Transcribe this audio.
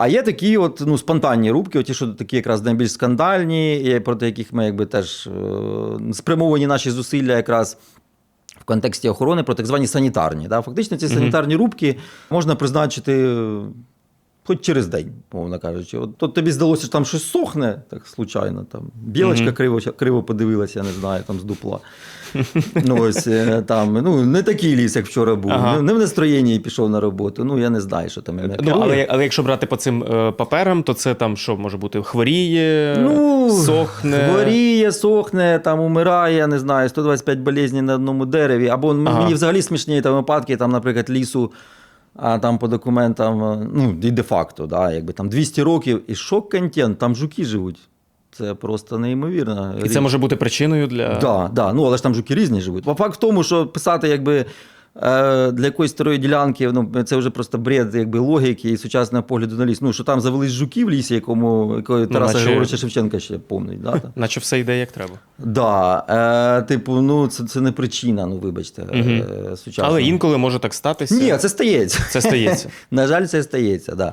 А є такі от, ну, спонтанні рубки, оті, що такі якраз найбільш скандальні, і проти яких ми якби теж е, спрямовані наші зусилля якраз. В контексті охорони про так звані санітарні. Да? Фактично, ці санітарні рубки можна призначити хоч через день, мовно кажучи. От, от тобі здалося, що там щось сохне, так случайно. Там. Білочка Мгм. криво, криво подивилася, я не знаю, там з дупла. Ну, ось, е, там, ну, не такий ліс, як вчора був. Ага. Не, не в настроєнні пішов на роботу. Ну, я не знаю, що там мене Ну, але, але якщо брати по цим е, паперам, то це там що може бути хворіє, Ну, сохне. Хворіє, сохне, там умирає, не знаю, 125 болезней на одному дереві. Або Ага. мені взагалі смішні там випадки, там, наприклад, лісу, а там по документам, е, ну, і де-факто, да, якби там 200 років, і шок-контент, там жуки живуть. Це просто неймовірно. І це може бути причиною для. Да, да, ну але ж там жуки різні живуть. Бо Факт в тому, що писати якби. Е, Для якоїсь старої ділянки, ну це вже просто бред якби, логіки і сучасного погляду на ліс. Ну, що там завелись жуки в лісі, якому якої Тараса ну, Григоровича Шевченка ще повний. Да? Наче все йде як треба. Да, е, типу, ну це, це не причина, ну вибачте, угу. е, сучасного. Але інколи може так статися. Ні, це стається. Це стається. На жаль, це стається, да.